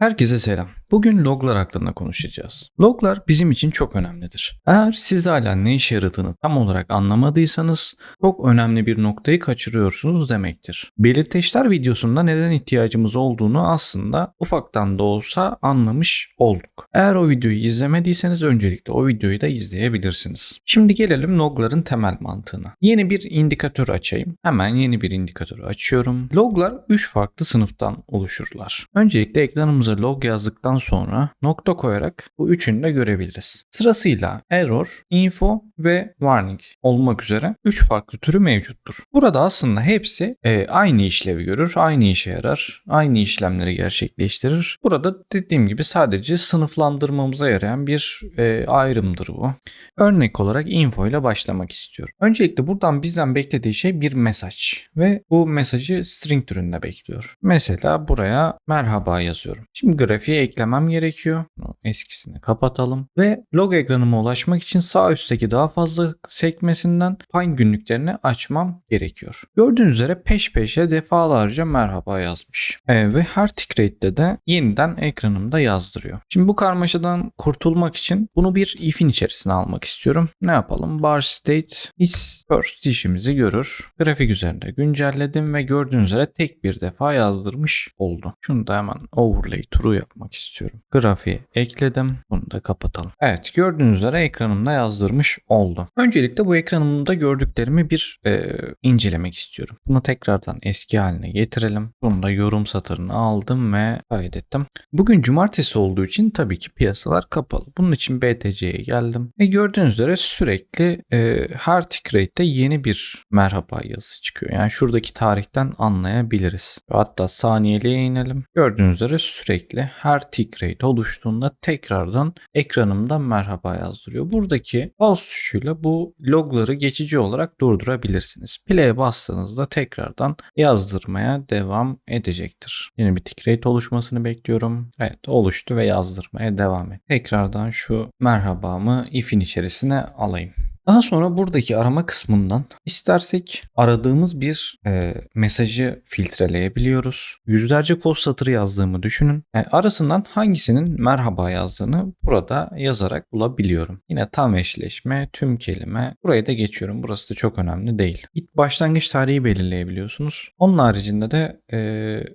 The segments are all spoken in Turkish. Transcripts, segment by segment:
Herkese selam. Bugün loglar hakkında konuşacağız. Loglar bizim için çok önemlidir. Eğer siz hala ne işe yaradığını tam olarak anlamadıysanız çok önemli bir noktayı kaçırıyorsunuz demektir. Belirteçler videosunda neden ihtiyacımız olduğunu aslında ufaktan da olsa anlamış olduk. Eğer o videoyu izlemediyseniz öncelikle o videoyu da izleyebilirsiniz. Şimdi gelelim logların temel mantığına. Yeni bir indikatör açayım. Hemen yeni bir indikatörü açıyorum. Loglar 3 farklı sınıftan oluşurlar. Öncelikle ekranımıza log yazdıktan sonra nokta koyarak bu üçünü de görebiliriz. Sırasıyla error, info ve warning olmak üzere 3 farklı türü mevcuttur. Burada aslında hepsi e, aynı işlevi görür, aynı işe yarar, aynı işlemleri gerçekleştirir. Burada dediğim gibi sadece sınıflandırmamıza yarayan bir e, ayrımdır bu. Örnek olarak info ile başlamak istiyorum. Öncelikle buradan bizden beklediği şey bir mesaj ve bu mesajı string türünde bekliyor. Mesela buraya merhaba yazıyorum. Şimdi grafiğe eklemem gerekiyor. Eskisini kapatalım ve log ekranıma ulaşmak için sağ üstteki daha fazla sekmesinden Pine günlüklerini açmam gerekiyor. Gördüğünüz üzere peş peşe defalarca merhaba yazmış. E, ve her tick de yeniden ekranımda yazdırıyor. Şimdi bu karmaşadan kurtulmak için bunu bir if'in içerisine almak istiyorum. Ne yapalım? Bar state is first işimizi görür. Grafik üzerinde güncelledim ve gördüğünüz üzere tek bir defa yazdırmış oldu. Şunu da hemen overlay true yapmak istiyorum. Grafiği ekledim. Bunu da kapatalım. Evet gördüğünüz üzere ekranımda yazdırmış oldu. Öncelikle bu ekranımda gördüklerimi bir e, incelemek istiyorum. Bunu tekrardan eski haline getirelim. Bunu da yorum satırını aldım ve kaydettim. Bugün cumartesi olduğu için tabii ki piyasalar kapalı. Bunun için BTC'ye geldim. Ve gördüğünüz üzere sürekli e, her tick rate'de yeni bir merhaba yazısı çıkıyor. Yani şuradaki tarihten anlayabiliriz. Hatta saniyeliğe inelim. Gördüğünüz üzere sürekli her tick rate oluştuğunda tekrardan ekranımda merhaba yazdırıyor. Buradaki mouse tuşuyla bu logları geçici olarak durdurabilirsiniz. Play'e bastığınızda tekrardan yazdırmaya devam edecektir. Yeni bir tick rate oluşmasını bekliyorum. Evet oluştu ve yazdırmaya devam et. Tekrardan şu merhabamı if'in içerisine alayım. Daha sonra buradaki arama kısmından istersek aradığımız bir e, mesajı filtreleyebiliyoruz. Yüzlerce kod satırı yazdığımı düşünün. E, arasından hangisinin merhaba yazdığını burada yazarak bulabiliyorum. Yine tam eşleşme, tüm kelime. Buraya da geçiyorum. Burası da çok önemli değil. İlk başlangıç tarihi belirleyebiliyorsunuz. Onun haricinde de e,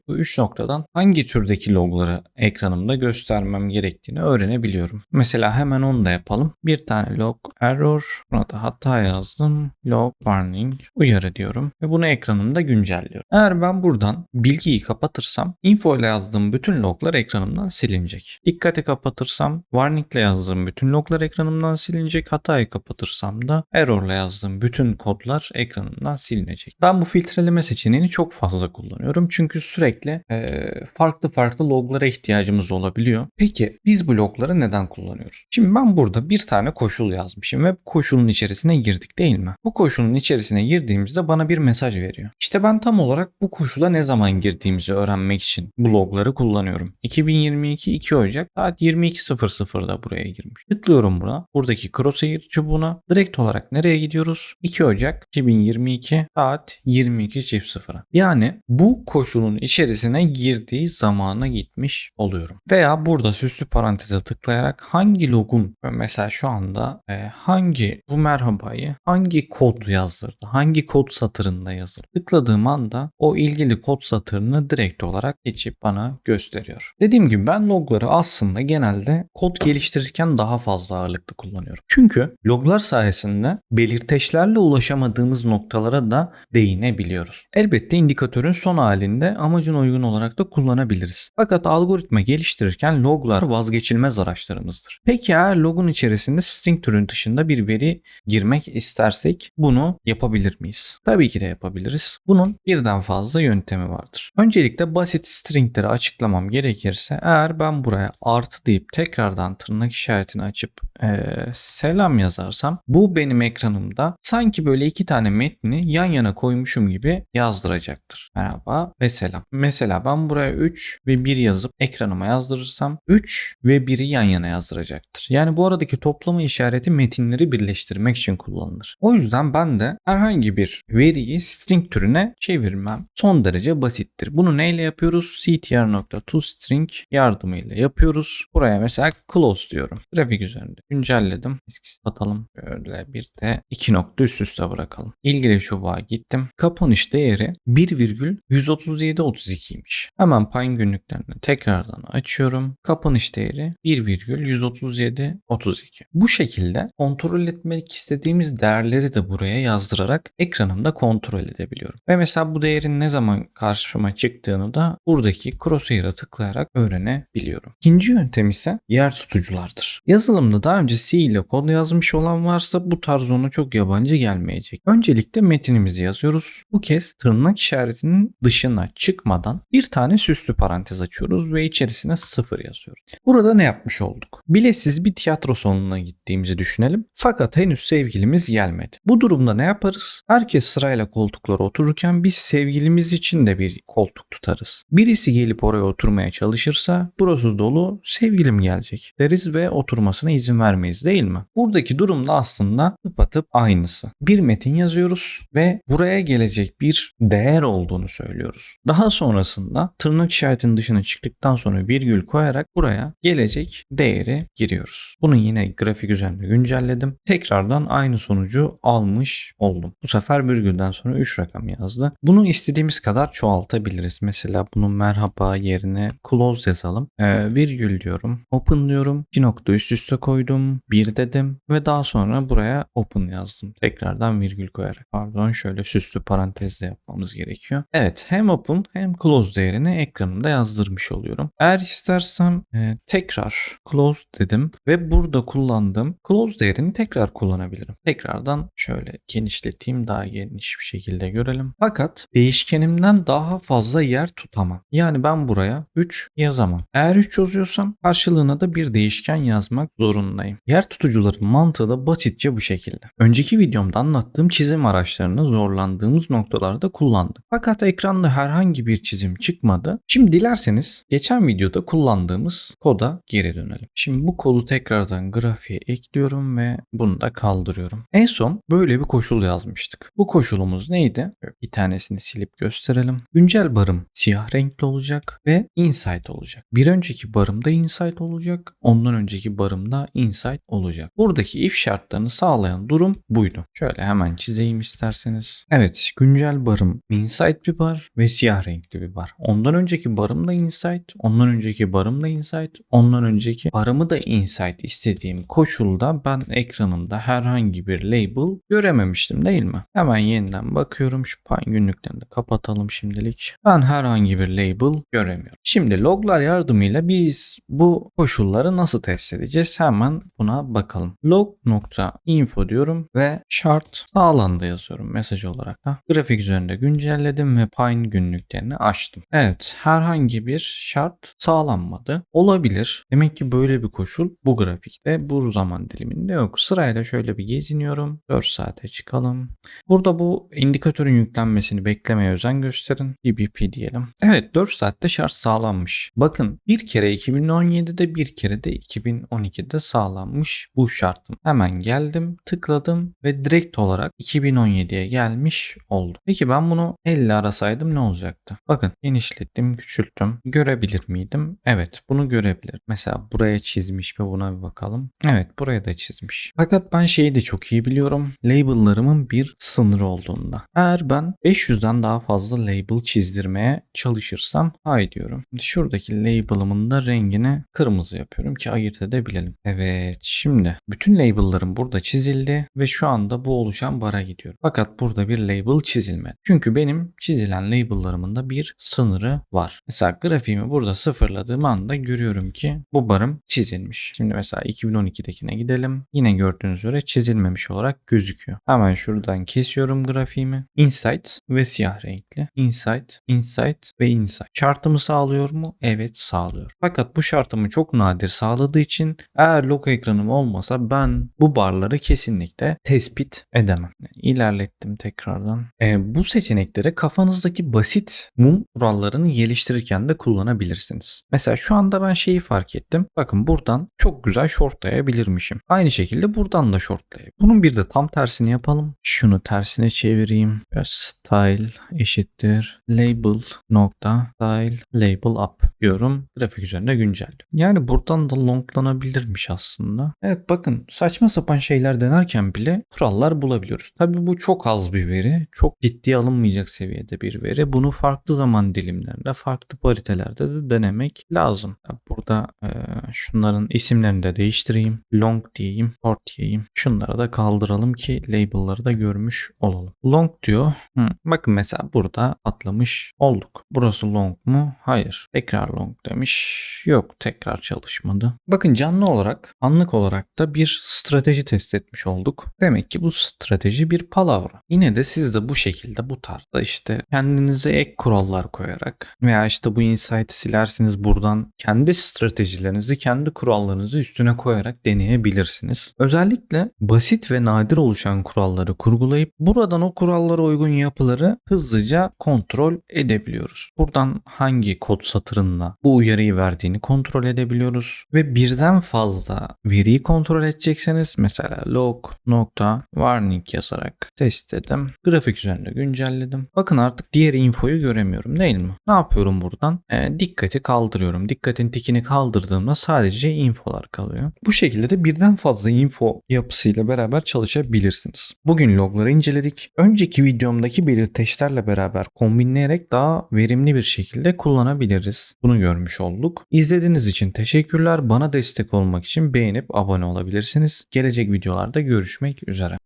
bu üç noktadan hangi türdeki logları ekranımda göstermem gerektiğini öğrenebiliyorum. Mesela hemen onu da yapalım. Bir tane log error. Buna da hata yazdım. Log warning uyarı diyorum ve bunu ekranımda güncelliyorum. Eğer ben buradan bilgiyi kapatırsam info ile yazdığım bütün loglar ekranımdan silinecek. Dikkati kapatırsam warning ile yazdığım bütün loglar ekranımdan silinecek. Hatayı kapatırsam da error ile yazdığım bütün kodlar ekranımdan silinecek. Ben bu filtreleme seçeneğini çok fazla kullanıyorum. Çünkü sürekli e, farklı farklı loglara ihtiyacımız olabiliyor. Peki biz bu logları neden kullanıyoruz? Şimdi ben burada bir tane koşul yazmışım ve koşulun içerisine girdik değil mi? Bu koşulun içerisine girdiğimizde bana bir mesaj veriyor. İşte ben tam olarak bu koşula ne zaman girdiğimizi öğrenmek için bu logları kullanıyorum. 2022 2 Ocak saat 22.00'da buraya girmiş. Tıklıyorum buna. Buradaki crosshair çubuğuna. Direkt olarak nereye gidiyoruz? 2 Ocak 2022 saat 22.00'a. Yani bu koşulun içerisine girdiği zamana gitmiş oluyorum. Veya burada süslü paranteze tıklayarak hangi logun mesela şu anda e, hangi bu merhabayı hangi kod yazdırdı? Hangi kod satırında yazıldı? Tıkladığım anda o ilgili kod satırını direkt olarak geçip bana gösteriyor. Dediğim gibi ben logları aslında genelde kod geliştirirken daha fazla ağırlıklı kullanıyorum. Çünkü loglar sayesinde belirteçlerle ulaşamadığımız noktalara da değinebiliyoruz. Elbette indikatörün son halinde amacına uygun olarak da kullanabiliriz. Fakat algoritma geliştirirken loglar vazgeçilmez araçlarımızdır. Peki eğer logun içerisinde string türün dışında bir veri girmek istersek bunu yapabilir miyiz? Tabii ki de yapabiliriz. Bunun birden fazla yöntemi vardır. Öncelikle basit stringleri açıklamam gerekirse eğer ben buraya artı deyip tekrardan tırnak işaretini açıp ee, selam yazarsam bu benim ekranımda sanki böyle iki tane metni yan yana koymuşum gibi yazdıracaktır. Merhaba ve selam. Mesela ben buraya 3 ve 1 yazıp ekranıma yazdırırsam 3 ve 1'i yan yana yazdıracaktır. Yani bu aradaki toplama işareti metinleri birleştirecek değiştirmek için kullanılır. O yüzden ben de herhangi bir veriyi string türüne çevirmem son derece basittir. Bunu neyle yapıyoruz? ctr.toString yardımıyla yapıyoruz. Buraya mesela close diyorum. Grafik üzerinde güncelledim. Eskisi atalım. Böyle bir de iki nokta üst üste bırakalım. İlgili çubuğa gittim. Kapanış değeri 1,13732'ymiş. Hemen Pine günlüklerini tekrardan açıyorum. Kapanış değeri 1,13732. Bu şekilde kontrol etmek istediğimiz değerleri de buraya yazdırarak ekranımda kontrol edebiliyorum. Ve mesela bu değerin ne zaman karşıma çıktığını da buradaki crosshair'a tıklayarak öğrenebiliyorum. İkinci yöntem ise yer tutuculardır. Yazılımda daha önce C ile kod yazmış olan varsa bu tarz ona çok yabancı gelmeyecek. Öncelikle metinimizi yazıyoruz. Bu kez tırnak işaretinin dışına çıkmadan bir tane süslü parantez açıyoruz ve içerisine sıfır yazıyoruz. Burada ne yapmış olduk? Bilesiz bir tiyatro salonuna gittiğimizi düşünelim. Fakat henüz sevgilimiz gelmedi. Bu durumda ne yaparız? Herkes sırayla koltuklara otururken biz sevgilimiz için de bir koltuk tutarız. Birisi gelip oraya oturmaya çalışırsa burası dolu sevgilim gelecek deriz ve oturmasına izin vermeyiz değil mi? Buradaki durum da aslında tıpatıp aynısı. Bir metin yazıyoruz ve buraya gelecek bir değer olduğunu söylüyoruz. Daha sonrasında tırnak işaretinin dışına çıktıktan sonra virgül koyarak buraya gelecek değeri giriyoruz. Bunu yine grafik üzerinde güncelledim. Tekrardan aynı sonucu almış oldum. Bu sefer virgülden sonra 3 rakam yazdı. Bunu istediğimiz kadar çoğaltabiliriz. Mesela bunun merhaba yerine close yazalım. Ee, virgül diyorum. Open diyorum. İki nokta üst üste koydum. Bir dedim ve daha sonra buraya open yazdım. Tekrardan virgül koyarak. Pardon şöyle süslü parantezle yapmamız gerekiyor. Evet hem open hem close değerini ekranımda yazdırmış oluyorum. Eğer istersem e, tekrar close dedim ve burada kullandığım close değerini tekrar kullanabilirim. Tekrardan şöyle genişleteyim daha geniş bir şekilde görelim. Fakat değişkenimden daha fazla yer tutamam. Yani ben buraya 3 yazamam. Eğer 3 yazıyorsam karşılığına da bir değişken yazmak zorundayım. Yer tutucuların mantığı da basitçe bu şekilde. Önceki videomda anlattığım çizim araçlarını zorlandığımız noktalarda kullandık. Fakat ekranda herhangi bir çizim çıkmadı. Şimdi dilerseniz geçen videoda kullandığımız koda geri dönelim. Şimdi bu kodu tekrardan grafiğe ekliyorum ve bunu da kaldırıyorum. En son böyle bir koşul yazmıştık. Bu koşulumuz neydi? Bir tanesini silip gösterelim. Güncel barım siyah renkli olacak ve insight olacak. Bir önceki barımda insight olacak. Ondan önceki barımda insight olacak. Buradaki if şartlarını sağlayan durum buydu. Şöyle hemen çizeyim isterseniz. Evet güncel barım insight bir bar ve siyah renkli bir bar. Ondan önceki barım da insight. Ondan önceki barım da insight. Ondan önceki barımı da insight istediğim koşulda ben ekranımda herhangi bir label görememiştim değil mi? Hemen yeniden bakıyorum. Şu Pine günlüklerini de kapatalım şimdilik. Ben herhangi bir label göremiyorum. Şimdi loglar yardımıyla biz bu koşulları nasıl test edeceğiz? Hemen buna bakalım. log.info diyorum ve şart sağlandı yazıyorum mesaj olarak da. Grafik üzerinde güncelledim ve Pine günlüklerini açtım. Evet herhangi bir şart sağlanmadı. Olabilir. Demek ki böyle bir koşul bu grafikte bu zaman diliminde yok. Sırayla şöyle bir geziniyorum. 4 saate çıkalım. Burada bu indikatörün yüklenmesini beklemeye özen gösterin. GBP diyelim. Evet 4 saatte şart sağlanmış. Bakın bir kere 2017'de bir kere de 2012'de sağlanmış bu şartım. Hemen geldim tıkladım ve direkt olarak 2017'ye gelmiş oldu. Peki ben bunu 50 arasaydım ne olacaktı? Bakın genişlettim küçülttüm. Görebilir miydim? Evet bunu görebilir. Mesela buraya çizmiş mi buna bir bakalım. Evet buraya da çizmiş. Fakat ben şeyi de çok iyi biliyorum. Label'larımın bir sınırı olduğunda. Eğer ben 500'den daha fazla label çizdirmeye çalışırsam hay diyorum. Şuradaki label'ımın da rengini kırmızı yapıyorum ki ayırt edebilelim. Evet şimdi bütün label'larım burada çizildi ve şu anda bu oluşan bara gidiyorum. Fakat burada bir label çizilmedi. Çünkü benim çizilen label'larımın da bir sınırı var. Mesela grafiğimi burada sıfırladığım anda görüyorum ki bu barım çizilmiş. Şimdi mesela 2012'dekine gidelim. Yine gördüğünüz üzere çizilmemiş olarak gözüküyor. Hemen şuradan kesiyorum grafiğimi. Insight ve siyah renkli. Insight, Insight ve Insight. Şartımı sağlıyor mu? Evet sağlıyor. Fakat bu şartımı çok nadir sağladığı için eğer logo ekranım olmasa ben bu barları kesinlikle tespit edemem. İlerlettim tekrardan. E, bu seçenekleri kafanızdaki basit mum kurallarını geliştirirken de kullanabilirsiniz. Mesela şu anda ben şeyi fark ettim. Bakın buradan çok güzel short dayabilirmişim. Aynı şekilde buradan da shortlayabilir. Bunun bir de tam tersini yapalım. Şunu tersine çevireyim. Style eşittir label nokta style label up diyorum. Grafik üzerinde güncelliyorum. Yani buradan da longlanabilirmiş aslında. Evet bakın saçma sapan şeyler denerken bile kurallar bulabiliyoruz. Tabii bu çok az bir veri. Çok ciddiye alınmayacak seviyede bir veri. Bunu farklı zaman dilimlerinde, farklı paritelerde de denemek lazım. Burada e, şunların isimlerini de değiştireyim. Long diyeyim, short diyeyim. Şunları da kaldıralım ki label'ları da görmüş olalım. Long diyor. Hı, bakın mesela burada atlamış olduk. Burası long mu? Hayır. Tekrar long demiş. Yok tekrar çalışmadı. Bakın canlı olarak, anlık olarak da bir strateji test etmiş olduk. Demek ki bu strateji bir palavra. Yine de siz de bu şekilde bu tarzda işte kendinize ek kurallar koyarak veya işte bu insight'ı silersiniz buradan kendi stratejilerinizi, kendi kurallarınızı üstüne koyarak deneyebilirsiniz. Özellikle basit ve nadir oluşan kuralları kurgulayıp buradan o kurallara uygun yapıları hızlıca kontrol edebiliyoruz. Buradan hangi kod satırında bu uyarıyı verdiğini kontrol edebiliyoruz ve birden fazla veriyi kontrol edecekseniz mesela log nokta warning yazarak test ettim. Grafik üzerinde güncelledim. Bakın artık diğer infoyu göremiyorum değil mi? Ne yapıyorum buradan? E, dikkati kaldırıyorum. Dikkatin tikini kaldırdığımda sadece infolar kalıyor. Bu şekilde de birden fazla info yapısıyla beraber çalışabilirsiniz. Bugün logları inceledik. Önceki videomdaki belirteçlerle beraber kombinleyerek daha verimli bir şekilde kullanabiliriz. Bunu görmüş olduk. İzlediğiniz için teşekkürler. Bana destek olmak için beğenip abone olabilirsiniz. Gelecek videolarda görüşmek üzere.